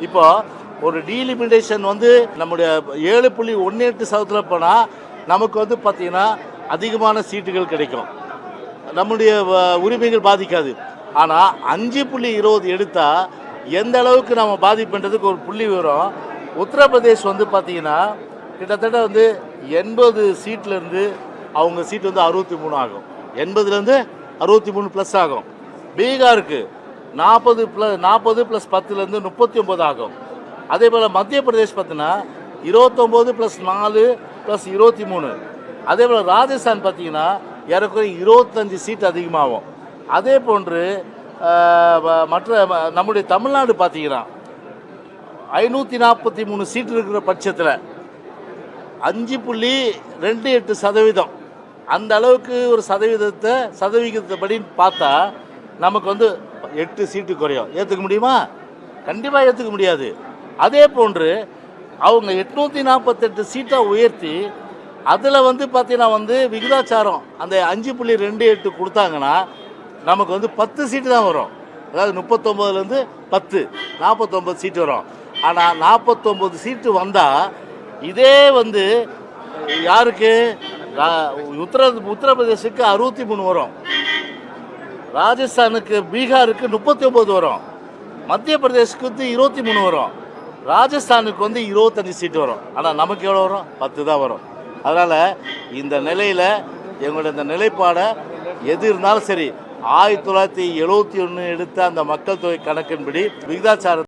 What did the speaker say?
இப்போ ஒரு டீலிமிடேஷன் வந்து நம்முடைய ஏழு புள்ளி ஒன்று எட்டு சதத்தில் போனால் நமக்கு வந்து பார்த்தீங்கன்னா அதிகமான சீட்டுகள் கிடைக்கும். நம்முடைய வ- உரிமைகள் பாதிக்காது. ஆனால் அஞ்சு புள்ளி இருபது எடுத்தால் எந்த அளவுக்கு நம்ம பாதிப்புன்றதுக்கு ஒரு புள்ளி விவரம். உத்தரப்பிரதேஷ் வந்து பார்த்தீங்கன்னா கிட்டத்தட்ட வந்து எண்பது சீட்லேருந்து அவங்க சீட் வந்து அறுபத்தி மூணு ஆகும். எண்பதுலேருந்து அறுபத்தி மூணு ப்ளஸ் ஆகும். பீகாருக்கு நாற்பது ப்ளஸ் நாற்பது ப்ளஸ் பத்துலேருந்து முப்பத்தி ஒம்பது ஆகும். அதே போல் மத்திய பிரதேஷ் பார்த்தீங்கன்னா இருபத்தொம்போது ப்ளஸ் நாலு ப்ளஸ் இருபத்தி மூணு. அதே போல் ராஜஸ்தான் பார்த்தீங்கன்னா ஏறக்குறைய இருபத்தஞ்சி சீட் அதிகமாகும். அதே போன்று மற்ற நம்முடைய தமிழ்நாடு பார்த்தீங்கன்னா ஐநூற்றி நாற்பத்தி மூணு சீட் இருக்கிற பட்சத்தில் அஞ்சு புள்ளி ரெண்டு எட்டு சதவீதம். அந்த அளவுக்கு ஒரு சதவீதத்தை சதவிகிதத்தை படின்னு பார்த்தா நமக்கு வந்து எட்டு சீட்டு குறையும். ஏற்றுக்க முடியுமா? கண்டிப்பாக ஏற்றுக்க முடியாது. அதே போன்று அவங்க எட்நூற்றி நாற்பத்தெட்டு சீட்டை உயர்த்தி அதில் வந்து பார்த்தீங்கன்னா வந்து விகிதாச்சாரம் அந்த அஞ்சு புள்ளி ரெண்டு எட்டு கொடுத்தாங்கன்னா நமக்கு வந்து பத்து சீட்டு தான் வரும். அதாவது முப்பத்தொம்போதுலேருந்து பத்து நாற்பத்தொம்பது சீட்டு வரும். ஆனால் நாற்பத்தொம்பது சீட்டு வந்தால் இதே வந்து யாருக்கு? உத்தர உத்தரப்பிரதேசுக்கு அறுபத்தி மூணு வரும். ராஜஸ்தானுக்கு பீகாருக்கு முப்பத்தி ஒம்பது வரும். மத்திய பிரதேஷ்க்கு வந்து இருபத்தி மூணு வரும். ராஜஸ்தானுக்கு வந்து இருபத்தஞ்சி சீட்டு வரும். ஆனால் நமக்கு எவ்வளோ வரும்? பத்து தான் வரும். அதனால் இந்த நிலையில் எங்களுடைய இந்த நிலைப்பாடை எது இருந்தாலும் சரி ஆயிரத்தி தொள்ளாயிரத்தி எழுபத்தி ஒன்று எடுத்த அந்த மக்கள் தொகை கணக்கின்படி விகிதாச்சார